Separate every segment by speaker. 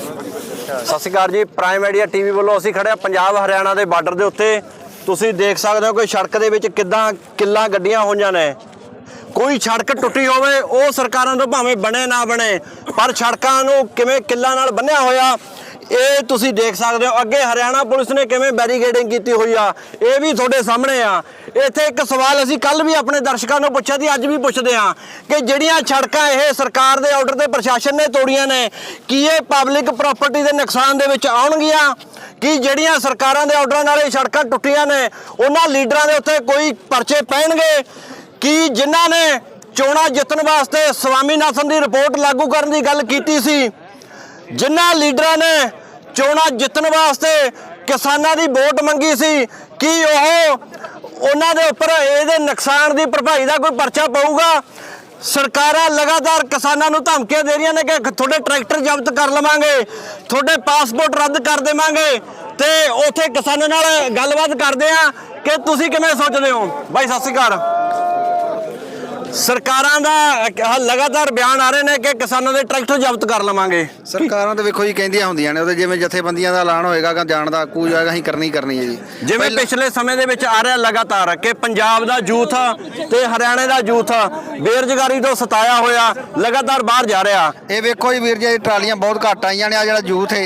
Speaker 1: ਸਤਿ ਸ਼੍ਰੀ ਅਕਾਲ ਜੀ prime media TV ਵੱਲੋਂ ਅਸੀਂ ਖੜੇ ਆ ਪੰਜਾਬ ਹਰਿਆਣਾ ਦੇ ਬਾਰਡਰ ਦੇ ਉੱਤੇ। ਤੁਸੀਂ ਦੇਖ ਸਕਦੇ ਹੋ ਕਿ ਸੜਕ ਦੇ ਵਿੱਚ ਕਿੱਦਾਂ ਕਿੱਲਾਂ ਗੱਡੀਆਂ ਹੋਈਆਂ ਨੇ। ਕੋਈ ਸੜਕ ਟੁੱਟੀ ਹੋਵੇ, ਉਹ ਸਰਕਾਰਾਂ ਤੋਂ ਭਾਵੇਂ ਬਣੇ ਨਾ ਬਣੇ, ਪਰ ਸੜਕਾਂ ਨੂੰ ਕਿਵੇਂ ਕਿੱਲਾਂ ਨਾਲ ਬੰਨਿਆ ਹੋਇਆ ਇਹ ਤੁਸੀਂ ਦੇਖ ਸਕਦੇ ਹੋ, ਅੱਗੇ ਹਰਿਆਣਾ ਪੁਲਿਸ ਨੇ ਕਿਵੇਂ ਬੈਰੀਗੇਡਿੰਗ ਕੀਤੀ ਹੋਈ ਆ, ਇਹ ਵੀ ਤੁਹਾਡੇ ਸਾਹਮਣੇ ਆ। ਇੱਥੇ ਇੱਕ ਸਵਾਲ ਅਸੀਂ ਕੱਲ ਵੀ ਆਪਣੇ ਦਰਸ਼ਕਾਂ ਨੂੰ ਪੁੱਛਿਆ ਸੀ, ਅੱਜ ਵੀ ਪੁੱਛਦੇ ਆ ਕਿ ਜਿਹੜੀਆਂ ਸੜਕਾਂ ਇਹ ਸਰਕਾਰ ਦੇ ਆਰਡਰ ਤੇ ਪ੍ਰਸ਼ਾਸਨ ਨੇ ਤੋੜੀਆਂ ਨੇ, ਕੀ ਇਹ ਪਬਲਿਕ ਪ੍ਰਾਪਰਟੀ ਦੇ ਨੁਕਸਾਨ ਦੇ ਵਿੱਚ ਆਉਣਗੀਆਂ? ਕਿ ਜਿਹੜੀਆਂ ਸਰਕਾਰਾਂ ਦੇ ਆਰਡਰਾਂ ਨਾਲ ਇਹ ਸੜਕਾਂ ਟੁੱਟੀਆਂ ਨੇ, ਉਹਨਾਂ ਲੀਡਰਾਂ ਦੇ ਉੱਤੇ ਕੋਈ ਪਰਚੇ ਪੈਣਗੇ? ਕਿ ਜਿਨ੍ਹਾਂ ਨੇ ਚੋਣਾਂ ਜਿੱਤਣ ਵਾਸਤੇ ਸਵਾਮੀਨਾਥਨ ਦੀ ਰਿਪੋਰਟ ਲਾਗੂ ਕਰਨ ਦੀ ਗੱਲ ਕੀਤੀ ਸੀ? ਜਿਨ੍ਹਾਂ ਲੀਡਰਾਂ ਨੇ ਚੋਣਾਂ ਜਿੱਤਣ ਵਾਸਤੇ ਕਿਸਾਨਾਂ ਦੀ ਵੋਟ ਮੰਗੀ ਸੀ। ਕਿ ਉਹ ਉਹਨਾਂ ਦੇ ਉੱਪਰ ਇਹਦੇ ਨੁਕਸਾਨ ਦੀ ਭਰਪਾਈ ਦਾ ਕੋਈ ਪਰਚਾ ਪਊਗਾ? ਸਰਕਾਰਾਂ ਲਗਾਤਾਰ ਕਿਸਾਨਾਂ ਨੂੰ ਧਮਕੀਆਂ ਦੇ ਰਹੀਆਂ ਨੇ ਕਿ ਤੁਹਾਡੇ ਟਰੈਕਟਰ ਜ਼ਬਤ ਕਰ ਲਵਾਂਗੇ, ਤੁਹਾਡੇ ਪਾਸਪੋਰਟ ਰੱਦ ਕਰ ਦੇਵਾਂਗੇ ਤੇ ਉੱਥੇ ਕਿਸਾਨਾਂ ਨਾਲ ਗੱਲਬਾਤ ਕਰਦੇ ਆ ਕਿ ਤੁਸੀਂ ਕਿਵੇਂ ਸੋਚਦੇ ਹੋ? ਬਾਈ, ਸਤਿ ਸ਼੍ਰੀ ਅਕਾਲ। ਸਰਕਾਰਾਂ ਦਾ ਲਗਾਤਾਰ ਬਿਆਨ ਆ ਰਹੇ ਨੇ ਕਿ ਕਿਸਾਨਾਂ ਦੇ ਟਰੈਕਟਰ ਜ਼ਬਤ ਕਰ ਲਵਾਂਗੇ।
Speaker 2: ਸਰਕਾਰਾਂ ਤਾਂ ਵੇਖੋ ਜੀ ਕਹਿੰਦੀਆਂ ਹੁੰਦੀਆਂ ਨੇ ਉਹਦੇ ਜਿਵੇਂ ਜਥੇਬੰਦੀਆਂ ਦਾ ਐਲਾਨ ਹੋਏਗਾ ਕਿ ਜਾਣ ਦਾ ਕੋਈ ਹੋਏਗਾ ਅਸੀਂ ਕਰਨੀ ਕਰਨੀ ਹੈ ਜੀ।
Speaker 1: ਜਿਵੇਂ
Speaker 2: ਪਹਿਲਾਂ-
Speaker 1: ਪਿਛਲੇ ਸਮੇਂ ਦੇ ਵਿੱਚ ਆ ਰਿਹਾ ਲਗਾਤਾਰ ਕਿ ਪੰਜਾਬ ਦਾ ਯੂਥ ਤੇ ਹਰਿਆਣੇ ਦਾ ਯੂਥ ਬੇਰੁਜ਼ਗਾਰੀ ਤੋਂ ਸਤਾਇਆ ਹੋਇਆ ਲਗਾਤਾਰ ਬਾਹਰ ਜਾ ਰਿਹਾ।
Speaker 2: ਇਹ ਵੇਖੋ ਜੀ ਵੀਰ ਜੀ ਇਹ ਟਰਾਲੀਆਂ ਬਹੁਤ ਘੱਟ ਆਈਆਂ ਨੇ ਆ ਜਿਹੜਾ ਯੂਥ ਹੈ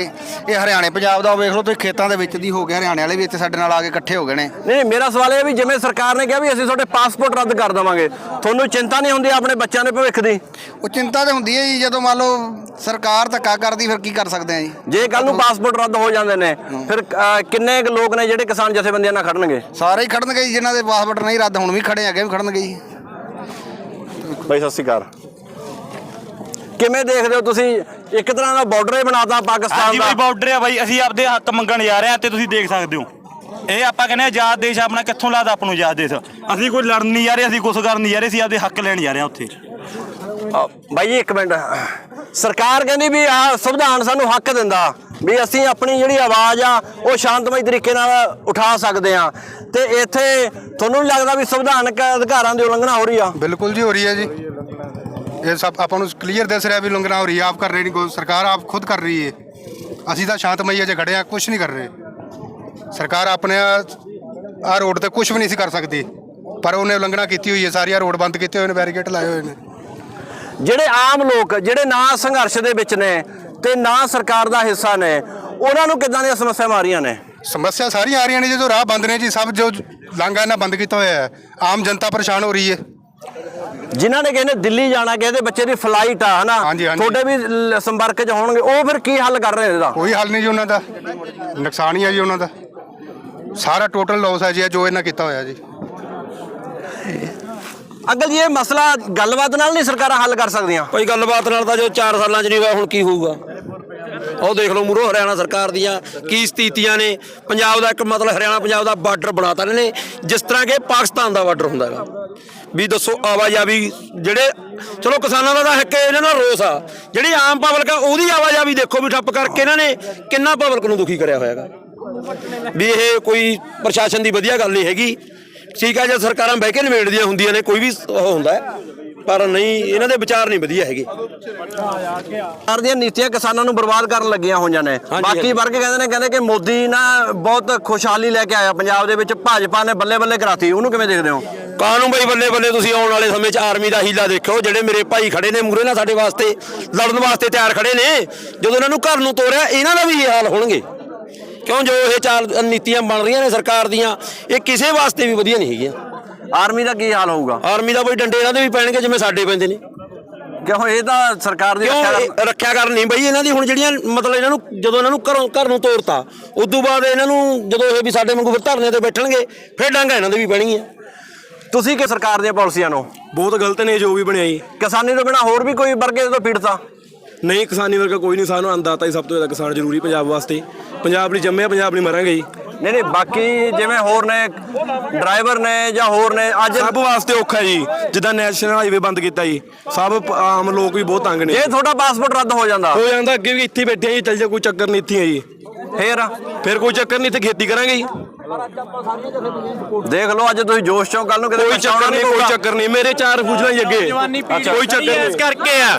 Speaker 2: ਇਹ ਹਰਿਆਣੇ ਪੰਜਾਬ ਦਾ ਉਹ ਵੇਖ ਲਓ ਤੁਸੀਂ ਖੇਤਾਂ ਦੇ ਵਿੱਚ ਦੀ ਹੋ ਗਿਆ ਹਰਿਆਣੇ ਵਾਲੇ ਵੀ ਇੱਥੇ ਸਾਡੇ ਨਾਲ ਆ ਕੇ ਇਕੱਠੇ ਹੋ ਗਏ ਨੇ।
Speaker 1: ਨਹੀਂ ਨਹੀਂ, ਮੇਰਾ ਸਵਾਲ ਇਹ ਹੈ ਵੀ ਜਿਵੇਂ ਸਰਕਾਰ ਨੇ ਕਿਹਾ ਵੀ ਅਸੀਂ ਤੁਹਾਡੇ ਪਾਸਪੋਰਟ ਰੱਦ ਕਰ ਦੇਵਾਂਗੇ ਤੁਹਾਨੂੰ ਚਿੰਤਾ ਨਹੀਂ ਹੁੰਦੀ ਆਪਣੇ ਬੱਚਿਆਂ ਦੇ ਭਵਿੱਖ ਦੀ?
Speaker 2: ਉਹ ਚਿੰਤਾ ਤੇ ਹੁੰਦੀ ਹੈ ਜੀ ਜਦੋਂ ਮੰਨ ਲਓ ਸਰਕਾਰ ਧੱਕਾ ਕਰਦੀ ਫਿਰ ਕੀ ਕਰ ਸਕਦੇ ਆ ਜੀ?
Speaker 1: ਜੇ ਕੱਲ ਨੂੰ ਪਾਸਪੋਰਟ ਰੱਦ ਹੋ ਜਾਂਦੇ ਨੇ ਫਿਰ ਅਹ, ਕਿੰਨੇ ਕੁ ਲੋਕ ਨੇ ਜਿਹੜੇ ਕਿਸਾਨ ਜਥੇਬੰਦੀਆਂ ਨਾਲ ਖੜਨਗੇ?
Speaker 2: ਸਾਰੇ ਹੀ ਖੜਨਗੇ ਜੀ ਜਿਨ੍ਹਾਂ ਦੇ ਪਾਸਪੋਰਟ ਨਹੀਂ ਰੱਦ ਹੁਣ ਵੀ ਖੜੇ ਹੈਗੇ ਵੀ ਖੜਨਗੇ ਜੀ।
Speaker 1: ਬਾਈ ਸਤਿ ਸ਼੍ਰੀ ਅਕਾਲ। ਕਿਵੇਂ ਦੇਖਦੇ ਹੋ ਤੁਸੀਂ? ਇੱਕ ਤਰ੍ਹਾਂ ਦਾ ਬਾਰਡਰ ਹੀ ਬਣਾਤਾ ਪਾਕਿਸਤਾਨ
Speaker 3: ਹਾਂਜੀ
Speaker 1: ਦਾ।
Speaker 3: ਬਾਈ ਬਾਰਡਰ ਆ ਬਾਈ ਅਸੀਂ ਆਪਦੇ ਹੱਕ ਮੰਗਣ ਜਾ ਰਹੇ ਹਾਂ ਤੇ ਤੁਸੀਂ ਦੇਖ ਸਕਦੇ ਹੋ। ਇਹ ਆਪਾਂ ਕਹਿੰਦੇ ਆ ਆਜ਼ਾਦ ਦੇਸ਼ ਆਪਣਾ ਕਿੱਥੋਂ ਲੱਗਦਾ ਆਪਾਂ ਨੂੰ ਆਜ਼ਾਦ ਦੇਸ਼? ਅਸੀਂ ਕੋਈ ਲੜਨ ਨਹੀਂ ਜਾ ਰਹੇ ਅਸੀਂ ਕੁਛ ਕਰਨ ਨਹੀਂ ਜਾ ਰਹੇ ਅਸੀਂ ਆਪਦੇ ਹੱਕ ਲੈਣ ਜਾ ਰਹੇ ਹਾਂ ਉੱਥੇ।
Speaker 1: ਅ, ਬਾਈ ਜੀ ਇੱਕ ਮਿੰਟ। ਸਰਕਾਰ ਕਹਿੰਦੀ ਵੀ ਆਹ ਸੰਵਿਧਾਨ ਸਾਨੂੰ ਹੱਕ ਦਿੰਦਾ ਵੀ ਅਸੀਂ ਆਪਣੀ ਜਿਹੜੀ ਆਵਾਜ਼ ਆ ਉਹ ਸ਼ਾਂਤਮਈ ਤਰੀਕੇ ਨਾਲ ਉਠਾ ਸਕਦੇ ਆ। ਤੇ ਇੱਥੇ ਤੁਹਾਨੂੰ ਨਹੀਂ ਲੱਗਦਾ ਵੀ ਸੰਵਿਧਾਨਕ ਅਧਿਕਾਰਾਂ ਦੀ ਉਲੰਘਣਾ ਹੋ ਰਹੀ ਆ?
Speaker 4: ਬਿਲਕੁਲ ਜੀ ਹੋ ਰਹੀ ਹੈ ਜੀ। ਇਹ ਸਭ ਆਪਾਂ ਨੂੰ ਕਲੀਅਰ ਦਿਸ ਰਿਹਾ ਵੀ ਲੰਘਣਾ ਹੋ ਰਹੀ ਹੈ ਆਪ ਕਰ ਰਹੇ ਨਹੀਂ ਕੋਈ ਸਰਕਾਰ ਆਪ ਖੁਦ ਕਰ ਰਹੀ ਹੈ ਅਸੀਂ ਤਾਂ ਸ਼ਾਂਤਮਈ ਅਜੇ ਖੜੇ ਆ ਕੁਝ ਨਹੀਂ ਕਰ ਰਹੇ। ਸਰਕਾਰ ਆਪਣੇ ਆ ਰੋਡ ਤੇ ਕੁਝ ਵੀ ਨਹੀਂ ਸੀ ਕਰ ਸਕਦੀ। ਪਰ ਉਹਨੇ ਉਲੰਘਣਾ ਕੀਤੀ ਹੋਈ ਹੈ ਸਾਰੀਆਂ ਰੋਡ ਬੰਦ ਕੀਤੇ ਹੋਏ ਨੇ ਬੈਰੀਕੇਡ ਲਾਏ ਹੋਏ ਨੇ।
Speaker 1: ਜਿਹੜੇ ਆਮ ਲੋਕ ਜਿਹੜੇ ਨਾ ਸੰਘਰਸ਼ ਦੇ ਵਿੱਚ ਨੇ ਤੇ ਨਾ ਸਰਕਾਰ ਦਾ ਹਿੱਸਾ ਨੇ ਉਹਨਾਂ ਨੂੰ ਕਿੱਦਾਂ ਦੀਆਂ ਸਮੱਸਿਆਵਾਂ ਆ ਰਹੀਆਂ ਨੇ?
Speaker 4: ਸਮੱਸਿਆ ਸਾਰੀਆਂ ਆ ਰਹੀਆਂ ਨੇ ਜਦੋਂ ਰਾਹ ਬੰਦ ਨੇ ਜੀ ਸਭ ਜੋ ਲਾਂਘਾ ਇਹਨਾਂ ਬੰਦ ਕੀਤਾ ਹੋਇਆ ਹੈ। ਆਮ ਜਨਤਾ ਪਰੇਸ਼ਾਨ ਹੋ ਰਹੀ ਹੈ।
Speaker 1: ਜਿਨ੍ਹਾਂ ਨੇ ਕਹਿੰਦੇ ਦਿੱਲੀ ਜਾਣਾ ਕਿਸੇ ਦੇ ਬੱਚੇ ਦੀ ਫਲਾਈਟ ਆ ਹਨਾ। ਤੁਹਾਡੇ ਵੀ ਸੰਪਰਕ 'ਚ ਹੋਣਗੇ ਉਹ ਫਿਰ ਕੀ ਹੱਲ ਕਰ ਰਹੇ ਇਹਦਾ?
Speaker 4: ਕੋਈ ਹੱਲ ਨਹੀਂ ਜੀ ਉਹਨਾਂ ਦਾ। ਨੁਕਸਾਨ ਹੀ ਹੈ ਜੀ ਉਹਨਾਂ ਦਾ। ਸਾਰਾ ਟੋਟਲ ਲਾਸ ਹੈ ਜੀ ਜੋ ਇਹਨਾਂ ਕੀਤਾ ਹੋਇਆ ਜੀ।
Speaker 1: ਅੰਕਲ ਜੀ ਇਹ ਮਸਲਾ ਗੱਲਬਾਤ ਨਾਲ ਨਹੀਂ ਸਰਕਾਰਾਂ ਹੱਲ ਕਰ ਸਕਦੀਆਂ?
Speaker 5: ਕੋਈ ਗੱਲਬਾਤ ਨਾਲ ਤਾਂ ਜੋ 4 ਸਾਲਾਂ ਚ ਨਹੀਂ ਹੋਇਆ ਹੁਣ ਕੀ ਹੋਊਗਾ? ਉਹ ਦੇਖ ਲਓ ਮੂਰੋ ਹਰਿਆਣਾ ਸਰਕਾਰ ਦੀਆਂ ਕੀ ਸਥਿਤੀਆਂ ਨੇ। ਪੰਜਾਬ ਦਾ ਇੱਕ ਮਤਲਬ ਹਰਿਆਣਾ ਪੰਜਾਬ ਦਾ ਬਾਰਡਰ ਬਣਾਤਾ ਇਹਨਾਂ ਨੇ। ਜਿਸ ਤਰ੍ਹਾਂ ਕਿ ਪਾਕਿਸਤਾਨ ਦਾ ਬਾਰਡਰ ਹੁੰਦਾ ਹੈਗਾ। ਵੀ ਦੱਸੋ ਆਵਾਜਾਈ ਜਿਹੜੇ ਚਲੋ ਕਿਸਾਨਾਂ ਦਾ ਤਾਂ ਹੱਕ ਹੈ ਇਹਨਾਂ ਨਾਲ ਰੋਸ ਆ। ਜਿਹੜੀ ਆਮ ਪਬਲਿਕ ਆ ਉਹਦੀ ਆਵਾਜਾਈ ਦੇਖੋ ਵੀ ਠੱਪ ਕਰਕੇ ਇਹਨਾਂ ਨੇ ਕਿੰਨਾ ਪਬਲਿਕ ਨੂੰ ਦੁਖੀ ਕਰਿਆ ਹੋਇਆ ਹੈਗਾ। ਵੀ ਇਹ ਕੋਈ ਪ੍ਰਸ਼ਾਸਨ ਦੀ ਵਧੀਆ ਗੱਲ ਨਹੀਂ ਹੈਗੀ। ਠੀਕ ਹੈ ਜੇ ਸਰਕਾਰਾਂ ਬਹਿ ਕੇ ਨਿਬੇੜਦੀਆਂ ਹੁੰਦੀਆਂ ਨੇ ਕੋਈ ਵੀ ਉਹ ਹੁੰਦਾ ਪਰ ਨਹੀਂ ਇਹਨਾਂ ਦੇ ਵਿਚਾਰ ਨਹੀਂ ਵਧੀਆ ਹੈਗੇ।
Speaker 1: ਸਰਕਾਰ ਦੀਆਂ ਨੀਤੀਆਂ ਕਿਸਾਨਾਂ ਨੂੰ ਬਰਬਾਦ ਕਰਨ ਲੱਗੀਆਂ ਹੋਈਆਂ ਨੇ। ਬਾਕੀ। ਵਰਗ ਕਹਿੰਦੇ ਨੇ ਕਹਿੰਦੇ ਕਿ ਮੋਦੀ ਨਾ ਬਹੁਤ ਖੁਸ਼ਹਾਲੀ ਲੈ ਕੇ ਆਇਆ। ਪੰਜਾਬ ਦੇ ਵਿੱਚ ਭਾਜਪਾ ਨੇ ਬੱਲੇ ਬੱਲੇ ਕਰਾਤੀ। ਉਹਨੂੰ ਕਿਵੇਂ ਦੇਖਦੇ ਹੋ?
Speaker 5: ਕਾਨੂੰ ਬਈ ਬੱਲੇ ਬੱਲੇ ਤੁਸੀਂ ਆਉਣ ਵਾਲੇ ਸਮੇਂ 'ਚ ਆਰਮੀ ਦਾ ਹੀਲਾ ਦੇਖੋ ਜਿਹੜੇ ਮੇਰੇ ਭਾਈ ਖੜੇ ਨੇ ਮੂਰੇ ਨਾਲ ਸਾਡੇ ਵਾਸਤੇ ਲੜਨ ਵਾਸਤੇ ਤਿਆਰ ਖੜੇ ਨੇ ਜਦੋਂ ਇਹਨਾਂ ਨੂੰ ਘਰ ਨੂੰ ਤੋਰਿਆ ਇਹਨਾਂ ਦਾ ਵੀ ਇਹ ਹਾਲ ਹੋਣਗੇ। ਕਿਉਂ ਜੋ ਇਹ ਚਾਰ ਨੀਤੀਆਂ ਬਣ ਰਹੀਆਂ ਨੇ ਸਰਕਾਰ ਦੀਆਂ ਇਹ ਕਿਸੇ ਵਾਸਤੇ ਵੀ ਵਧੀਆ ਨਹੀਂ ਹੈਗੀਆਂ।
Speaker 1: ਆਰਮੀ ਦਾ ਕੀ ਹਾਲ ਹੋਊਗਾ?
Speaker 5: ਆਰਮੀ ਦਾ ਬਈ ਡੰਡੇ ਇਹਨਾਂ ਦੇ ਵੀ ਪੈਣਗੇ ਜਿਵੇਂ ਸਾਡੇ ਪੈਂਦੇ ਨੇ।
Speaker 1: ਕਿਉਂ ਇਹ ਤਾਂ ਸਰਕਾਰ ਦੀ
Speaker 5: ਕਿਉਂ
Speaker 1: ਰੱਖਿਆ
Speaker 5: ਇਹ ਰੱਖਿਆ ਕਰਨ ਨਹੀਂ? ਬਈ ਇਹਨਾਂ ਦੀ ਹੁਣ ਜਿਹੜੀਆਂ ਮਤਲਬ ਇਹਨਾਂ ਨੂੰ ਜਦੋਂ ਇਹਨਾਂ ਨੂੰ ਘਰੋਂ ਘਰ ਨੂੰ ਤੋਰਤਾ ਉਦੋਂ ਬਾਅਦ ਇਹਨਾਂ ਨੂੰ ਜਦੋਂ ਇਹ ਵੀ ਸਾਡੇ ਵਾਂਗੂ ਫਿਰ ਧਰਨੇ ਤੇ ਬੈਠਣਗੇ ਫਿਰ ਡਾਂਗਾ ਇਹਨਾਂ ਦੇ ਵੀ ਪੈਣਗੀਆਂ।
Speaker 1: ਤੁਸੀਂ ਕਿ ਸਰਕਾਰ ਦੀਆਂ ਪਾਲਿਸੀਆਂ ਨੂੰ?
Speaker 6: ਬਹੁਤ ਗਲਤ ਨੇ ਜੋ ਵੀ ਬਣਿਆ ਜੀ।
Speaker 1: ਕਿਸਾਨੀ ਤੋਂ ਬਿਨਾ ਹੋਰ ਵੀ ਕੋਈ ਵਰਗ ਤੋਂ ਪੀੜਤਾ?
Speaker 6: ਨਹੀਂ ਕਿਸਾਨੀ ਵਰਗਾ ਕੋਈ ਨਹੀਂ। ਸਾਨੂੰ ਅੰਦਾਤਾ ਹੀ ਸਭ ਤੋਂ ਜ਼ਿਆਦਾ ਕਿਸਾਨ ਜ਼ਰੂਰੀ ਪੰਜਾਬ ਵਾਸਤੇ। ਪੰਜਾਬ ਲਈ ਜੰਮਿਆ ਪੰਜਾਬ ਲਈ ਮਰਾਂਗੇ ਜੀ।
Speaker 1: ਨਹੀਂ ਨਹੀਂ ਬਾਕੀ ਜਿਵੇਂ ਹੋਰ ਨੇ ਡਰਾਈਵਰ ਨੇ ਜਾਂ ਹੋਰ ਨੇ ਅੱਜ
Speaker 6: ਸਭ ਵਾਸਤੇ ਔਖਾ ਜੀ ਜਿੱਦਾਂ ਨੈਸ਼ਨਲ ਹਾਈਵੇ ਬੰਦ ਕੀਤਾ ਜੀ। ਸਭ ਪ- ਆਮ ਲੋਕ ਵੀ ਬਹੁਤ ਤੰਗ ਨੇ।
Speaker 1: ਜੇ ਤੁਹਾਡਾ ਪਾਸਪੋਰਟ ਰੱਦ ਹੋ ਜਾਂਦਾ।
Speaker 6: ਹੋ ਜਾਂਦਾ ਅੱਗੇ ਵੀ ਇੱਥੇ ਹੀ ਬੈਠੇ ਆ ਜੀ ਚੱਲ ਜਾ ਕੋਈ ਚੱਕਰ ਨਹੀਂ ਇੱਥੇ ਆ ਜੀ।
Speaker 1: ਫੇਰ?
Speaker 6: ਫਿਰ ਕੋਈ ਚੱਕਰ ਨਹੀਂ ਇੱਥੇ ਖੇਤੀ ਕਰਾਂਗੇ ਜੀ।
Speaker 1: ਦੇਖ ਲਓ ਅੱਜ ਤੁਸੀਂ ਜੋਸ਼ ਚੋਂ ਕੱਲ ਨੂੰ ਕਿਤੇ
Speaker 6: ਚੱਕਰ ਨਹੀਂ ਕੋਈ। ਚੱਕਰ ਨਹੀਂ ਮੇਰੇ ਚਾਰ ਫੁਜਲਾਂ ਹੀ ਅੱਗੇ। ਕੋਈ ਚੱਕਰ ਨਹੀਂ।
Speaker 5: ਕਰਕੇ ਆ।